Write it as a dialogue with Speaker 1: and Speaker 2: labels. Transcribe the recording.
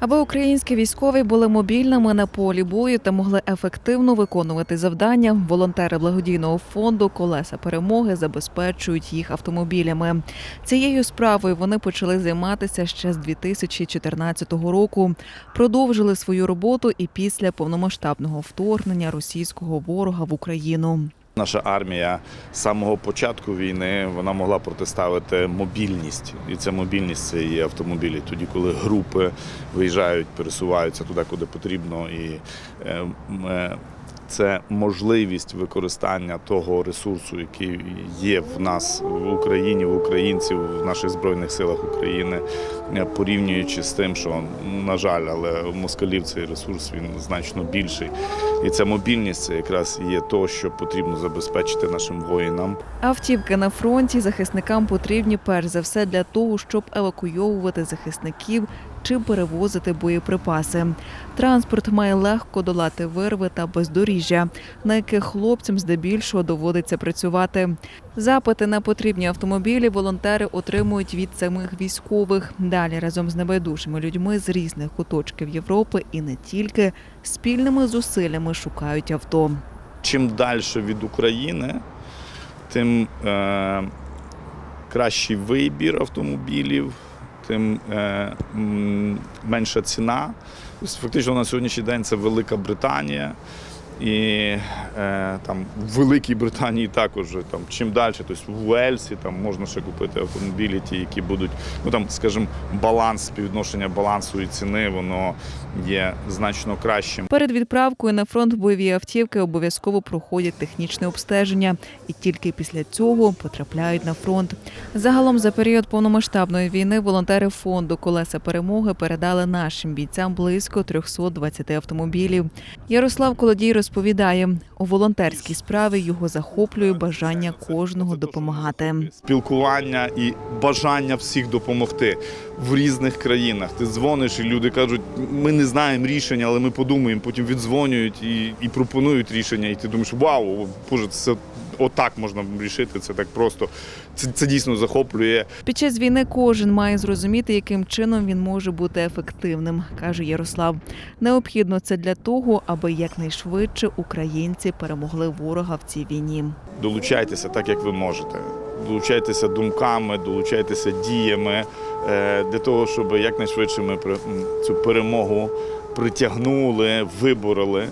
Speaker 1: Аби українські військові були мобільними на полі бою та могли ефективно виконувати завдання, волонтери благодійного фонду Колеса перемоги забезпечують їх автомобілями. Цією справою вони почали займатися ще з 2014 року. Продовжили свою роботу і після повномасштабного вторгнення російського ворога в Україну.
Speaker 2: Наша армія з самого початку війни вона могла протиставити мобільність, і ця мобільність це є автомобілі. Тоді, коли групи виїжджають, пересуваються туди, куди потрібно, і е, е, це можливість використання того ресурсу, який є в нас в Україні, в українців, в наших збройних силах України, е, порівнюючи з тим, що на жаль, але москалів цей ресурс він значно більший. І ця мобільність це якраз є то, що потрібно забезпечити нашим воїнам.
Speaker 1: Автівки на фронті захисникам потрібні перш за все для того, щоб евакуйовувати захисників чи перевозити боєприпаси. Транспорт має легко долати вирви та бездоріжжя, на яких хлопцям здебільшого доводиться працювати. Запити на потрібні автомобілі волонтери отримують від самих військових. Далі разом з небайдужими людьми з різних куточків Європи і не тільки спільними зусиллями шукають авто.
Speaker 2: Чим далі від України, тим е, кращий вибір автомобілів, тим е, менша ціна. Фактично на сьогоднішній день це Велика Британія. І е, там в Великій Британії також там чим далі, тобто в Уельсі там можна ще купити автомобілі, ті, які будуть, ну там, скажімо, баланс, співвідношення балансу і ціни, воно є значно кращим.
Speaker 1: Перед відправкою на фронт бойові автівки обов'язково проходять технічне обстеження і тільки після цього потрапляють на фронт. Загалом за період повномасштабної війни волонтери фонду Колеса перемоги передали нашим бійцям близько 320 автомобілів. Ярослав Колодій розповідає, у волонтерській справі його захоплює бажання кожного допомагати.
Speaker 2: Спілкування і бажання всіх допомогти в різних країнах. Ти дзвониш, і люди кажуть, ми не знаємо рішення, але ми подумаємо. Потім віддзвонюють і, і пропонують рішення. І ти думаєш, вау, боже, це отак можна рішити. Це так просто. Це, це дійсно захоплює.
Speaker 1: Під час війни кожен має зрозуміти, яким чином він може бути ефективним, каже Ярослав. Необхідно це для того, аби якнайшвидше українці перемогли ворога в цій війні.
Speaker 2: Долучайтеся так, як ви можете. Долучайтеся думками, долучайтеся діями е, для того, щоб якнайшвидше ми цю перемогу притягнули, вибороли.